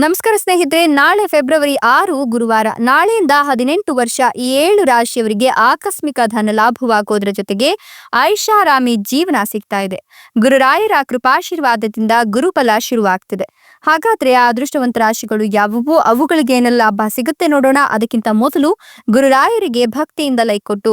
ನಮಸ್ಕಾರ ಸ್ನೇಹಿತರೆ, ನಾಳೆ ಫೆಬ್ರವರಿ ಆರು, ಗುರುವಾರ, ನಾಳೆಯಿಂದ ಹದಿನೆಂಟು ವರ್ಷ ಈ ಏಳು ರಾಶಿಯವರಿಗೆ ಆಕಸ್ಮಿಕ ಧನ ಲಾಭವಾಗೋದ್ರ ಜೊತೆಗೆ ಐಷಾರಾಮಿ ಜೀವನ ಸಿಗ್ತಾ ಇದೆ. ಗುರುರಾಯರ ಕೃಪಾಶೀರ್ವಾದದಿಂದ ಗುರುಫಲ ಶುರುವಾಗ್ತಿದೆ. ಹಾಗಾದ್ರೆ ಆ ಅದೃಷ್ಟವಂತ ರಾಶಿಗಳು ಯಾವುವು? ಅವುಗಳಿಗೆ ಏನೆಲ್ಲ ಲಾಭ ಸಿಗುತ್ತೆ ನೋಡೋಣ. ಅದಕ್ಕಿಂತ ಮೊದಲು ಗುರುರಾಯರಿಗೆ ಭಕ್ತಿಯಿಂದ ಲೈಕ್ ಕೊಟ್ಟು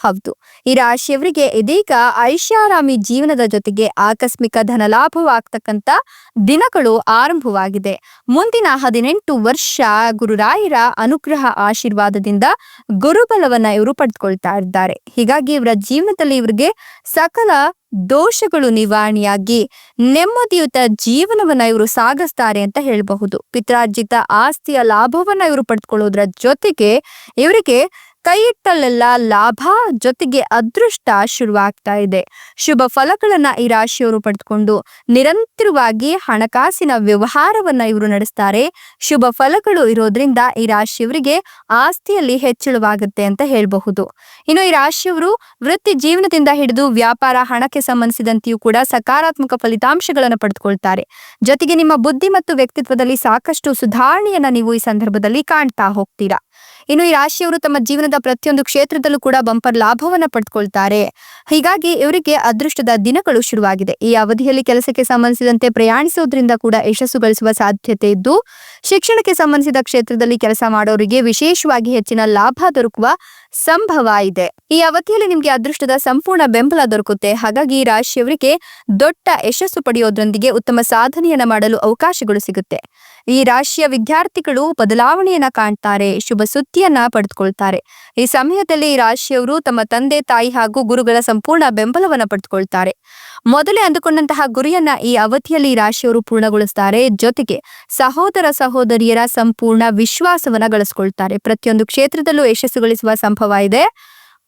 ಹೌದು. ಈ ರಾಶಿಯವರಿಗೆ ಇದೀಗ ಐಷಾರಾಮಿ ಜೀವನದ ಜೊತೆಗೆ ಆಕಸ್ಮಿಕ ಧನ ಲಾಭವಾಗ್ತಕ್ಕಂಥ ದಿನಗಳು ಆರಂಭವಾಗಿದೆ. ಮುಂದಿನ ಹದಿನೆಂಟು ವರ್ಷ ಗುರುರಾಯರ ಅನುಗ್ರಹ ಆಶೀರ್ವಾದದಿಂದ ಗುರುಬಲವನ್ನ ಇವರು ಪಡೆದುಕೊಳ್ತಾ ಇದ್ದಾರೆ. ಹೀಗಾಗಿ ಇವರ ಜೀವನದಲ್ಲಿ ಇವರಿಗೆ ಸಕಲ ದೋಷಗಳು ನಿವಾರಣೆಯಾಗಿ ನೆಮ್ಮದಿಯುತ ಜೀವನವನ್ನ ಇವರು ಸಾಗಿಸ್ತಾರೆ ಅಂತ ಹೇಳಬಹುದು. ಪಿತ್ರಾರ್ಜಿತ ಆಸ್ತಿಯ ಲಾಭವನ್ನ ಇವರು ಪಡೆದುಕೊಳ್ಳೋದ್ರ ಜೊತೆಗೆ ಇವರಿಗೆ ಕೈ ಇಟ್ಟಲ್ಲೆಲ್ಲ ಲಾಭ ಜೊತೆಗೆ ಅದೃಷ್ಟ ಶುರುವಾಗ್ತಾ ಇದೆ. ಶುಭ ಫಲಗಳನ್ನ ಈ ರಾಶಿಯವರು ಪಡೆದುಕೊಂಡು ನಿರಂತರವಾಗಿ ಹಣಕಾಸಿನ ವ್ಯವಹಾರವನ್ನ ಇವರು ನಡೆಸ್ತಾರೆ. ಶುಭ ಫಲಗಳು ಇರೋದ್ರಿಂದ ಈ ರಾಶಿಯವರಿಗೆ ಆಸ್ತಿಯಲ್ಲಿ ಹೆಚ್ಚಳವಾಗುತ್ತೆ ಅಂತ ಹೇಳಬಹುದು. ಇನ್ನು ಈ ರಾಶಿಯವರು ವೃತ್ತಿ ಜೀವನದಿಂದ ಹಿಡಿದು ವ್ಯಾಪಾರ ಹಣಕ್ಕೆ ಸಂಬಂಧಿಸಿದಂತೆಯೂ ಕೂಡ ಸಕಾರಾತ್ಮಕ ಫಲಿತಾಂಶಗಳನ್ನು ಪಡೆದುಕೊಳ್ತಾರೆ. ಜೊತೆಗೆ ನಿಮ್ಮ ಬುದ್ಧಿ ಮತ್ತು ವ್ಯಕ್ತಿತ್ವದಲ್ಲಿ ಸಾಕಷ್ಟು ಸುಧಾರಣೆಯನ್ನ ನೀವು ಈ ಸಂದರ್ಭದಲ್ಲಿ ಕಾಣ್ತಾ ಹೋಗ್ತೀರಾ. ಇನ್ನು ಈ ರಾಶಿಯವರು ತಮ್ಮ ಜೀವನದ ಪ್ರತಿಯೊಂದು ಕ್ಷೇತ್ರದಲ್ಲೂ ಕೂಡ ಬಂಪರ್ ಲಾಭವನ್ನ ಪಡೆದುಕೊಳ್ತಾರೆ ಹೀಗಾಗಿ ಇವರಿಗೆ ಅದೃಷ್ಟದ ದಿನಗಳು ಶುರುವಾಗಿದೆ. ಈ ಅವಧಿಯಲ್ಲಿ ಕೆಲಸಕ್ಕೆ ಸಂಬಂಧಿಸಿದಂತೆ ಪ್ರಯಾಣಿಸೋದ್ರಿಂದ ಕೂಡ ಯಶಸ್ಸು ಗಳಿಸುವ ಸಾಧ್ಯತೆ ಇದ್ದು, ಶಿಕ್ಷಣಕ್ಕೆ ಸಂಬಂಧಿಸಿದ ಕ್ಷೇತ್ರದಲ್ಲಿ ಕೆಲಸ ಮಾಡೋರಿಗೆ ವಿಶೇಷವಾಗಿ ಹೆಚ್ಚಿನ ಲಾಭ ದೊರಕುವ ಸಂಭವ ಇದೆ. ಈ ಅವಧಿಯಲ್ಲಿ ನಿಮಗೆ ಅದೃಷ್ಟದ ಸಂಪೂರ್ಣ ಬೆಂಬಲ ದೊರಕುತ್ತೆ. ಹಾಗಾಗಿ ಈ ರಾಶಿಯವರಿಗೆ ದೊಡ್ಡ ಯಶಸ್ಸು ಪಡೆಯೋದ್ರೊಂದಿಗೆ ಉತ್ತಮ ಸಾಧನೆಯನ್ನ ಮಾಡಲು ಅವಕಾಶಗಳು ಸಿಗುತ್ತೆ. ಈ ರಾಶಿಯ ವಿದ್ಯಾರ್ಥಿಗಳು ಬದಲಾವಣೆಯನ್ನ ಕಾಣ್ತಾರೆ. ಶುಭ ಸುದ್ದಿಯನ್ನ ಪಡೆದುಕೊಳ್ತಾರೆ. ಈ ಸಮಯದಲ್ಲಿ ಈ ರಾಶಿಯವರು ತಮ್ಮ ತಂದೆ, ತಾಯಿ ಹಾಗೂ ಗುರುಗಳ ಸಂಪೂರ್ಣ ಬೆಂಬಲವನ್ನ ಪಡೆದುಕೊಳ್ತಾರೆ. ಮೊದಲೇ ಅಂದುಕೊಂಡಂತಹ ಗುರಿಯನ್ನ ಈ ಅವಧಿಯಲ್ಲಿ ಈ ರಾಶಿಯವರು ಪೂರ್ಣಗೊಳಿಸ್ತಾರೆ. ಜೊತೆಗೆ ಸಹೋದರ ಸಹೋದರಿಯರ ಸಂಪೂರ್ಣ ವಿಶ್ವಾಸವನ್ನ ಗಳಿಸ್ಕೊಳ್ತಾರೆ. ಪ್ರತಿಯೊಂದು ಕ್ಷೇತ್ರದಲ್ಲೂ ಯಶಸ್ಸು ಗಳಿಸುವ ಸಂಭವ ಇದೆ.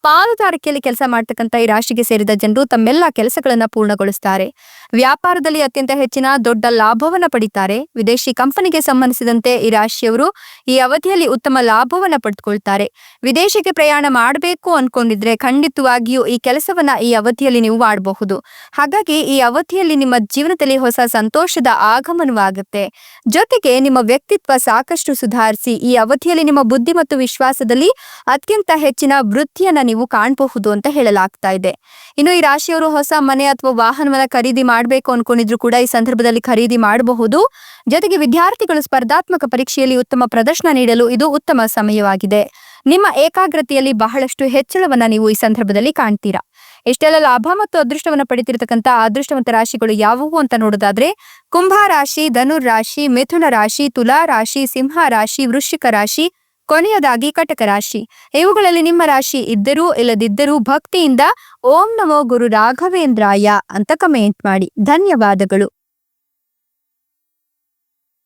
ಪಾಲುದಾರಿಕೆಯಲ್ಲಿ ಕೆಲಸ ಮಾಡ್ತಕ್ಕಂಥ ಈ ರಾಶಿಗೆ ಸೇರಿದ ಜನರು ತಮ್ಮೆಲ್ಲ ಕೆಲಸಗಳನ್ನ ಪೂರ್ಣಗೊಳಿಸ್ತಾರೆ. ವ್ಯಾಪಾರದಲ್ಲಿ ಅತ್ಯಂತ ಹೆಚ್ಚಿನ ದೊಡ್ಡ ಲಾಭವನ್ನ ಪಡಿತಾರೆ. ವಿದೇಶಿ ಕಂಪನಿಗೆ ಸಂಬಂಧಿಸಿದಂತೆ ಈ ರಾಶಿಯವರು ಈ ಅವಧಿಯಲ್ಲಿ ಉತ್ತಮ ಲಾಭವನ್ನ ಪಡೆದುಕೊಳ್ತಾರೆ ವಿದೇಶಕ್ಕೆ ಪ್ರಯಾಣ ಮಾಡಬೇಕು ಅನ್ಕೊಂಡಿದ್ರೆ ಖಂಡಿತವಾಗಿಯೂ ಈ ಕೆಲಸವನ್ನ ಈ ಅವಧಿಯಲ್ಲಿ ನೀವು ಮಾಡಬಹುದು. ಹಾಗಾಗಿ ಈ ಅವಧಿಯಲ್ಲಿ ನಿಮ್ಮ ಜೀವನದಲ್ಲಿ ಹೊಸ ಸಂತೋಷದ ಆಗಮನವಾಗುತ್ತೆ. ಜೊತೆಗೆ ನಿಮ್ಮ ವ್ಯಕ್ತಿತ್ವ ಸಾಕಷ್ಟು ಸುಧಾರಿಸಿ ಈ ಅವಧಿಯಲ್ಲಿ ನಿಮ್ಮ ಬುದ್ಧಿ ಮತ್ತು ವಿಶ್ವಾಸದಲ್ಲಿ ಅತ್ಯಂತ ಹೆಚ್ಚಿನ ವೃತ್ತಿಯನ್ನ ನೀವು ಕಾಣಬಹುದು ಅಂತ ಹೇಳಲಾಗ್ತಾ ಇದೆ. ಇನ್ನು ಈ ರಾಶಿಯವರು ಹೊಸ ಮನೆ ಅಥವಾ ವಾಹನವನ್ನ ಖರೀದಿ ಮಾಡಬೇಕು ಅನ್ಕೊಂಡಿದ್ರು ಕೂಡ ಈ ಸಂದರ್ಭದಲ್ಲಿ ಖರೀದಿ ಮಾಡಬಹುದು. ಜೊತೆಗೆ ವಿದ್ಯಾರ್ಥಿಗಳು ಸ್ಪರ್ಧಾತ್ಮಕ ಪರೀಕ್ಷೆಯಲ್ಲಿ ಉತ್ತಮ ಪ್ರದರ್ಶನ ನೀಡಲು ಇದು ಉತ್ತಮ ಸಮಯವಾಗಿದೆ. ನಿಮ್ಮ ಏಕಾಗ್ರತೆಯಲ್ಲಿ ಬಹಳಷ್ಟು ಹೆಚ್ಚಳವನ್ನ ನೀವು ಈ ಸಂದರ್ಭದಲ್ಲಿ ಕಾಣ್ತೀರಾ? ಎಷ್ಟೆಲ್ಲ ಲಾಭ ಮತ್ತು ಅದೃಷ್ಟವನ್ನ ಪಡಿತಿರತಕ್ಕಂತ ಅದೃಷ್ಟವಂತ ರಾಶಿಗಳು ಯಾವುವು ಅಂತ ನೋಡೋದಾದ್ರೆ, ಕುಂಭ ರಾಶಿ, ಧನುರ್ ರಾಶಿ, ಮಿಥುನ ರಾಶಿ, ತುಲಾ ರಾಶಿ, ಸಿಂಹ ರಾಶಿ, ವೃಶ್ಚಿಕ ರಾಶಿ ಕೊನೆಯದಾಗಿ ಕಟಕ ರಾಶಿ. ಇವುಗಳಲ್ಲಿ ನಿಮ್ಮ ರಾಶಿ ಇದ್ದರೂ ಇಲ್ಲದಿದ್ದರೂ ಭಕ್ತಿಯಿಂದ ಓಂ ನಮೋ ಗುರು ರಾಘವೇಂದ್ರಾಯ ಅಂತ ಕಮೆಂಟ್ ಮಾಡಿ. ಧನ್ಯವಾದಗಳು.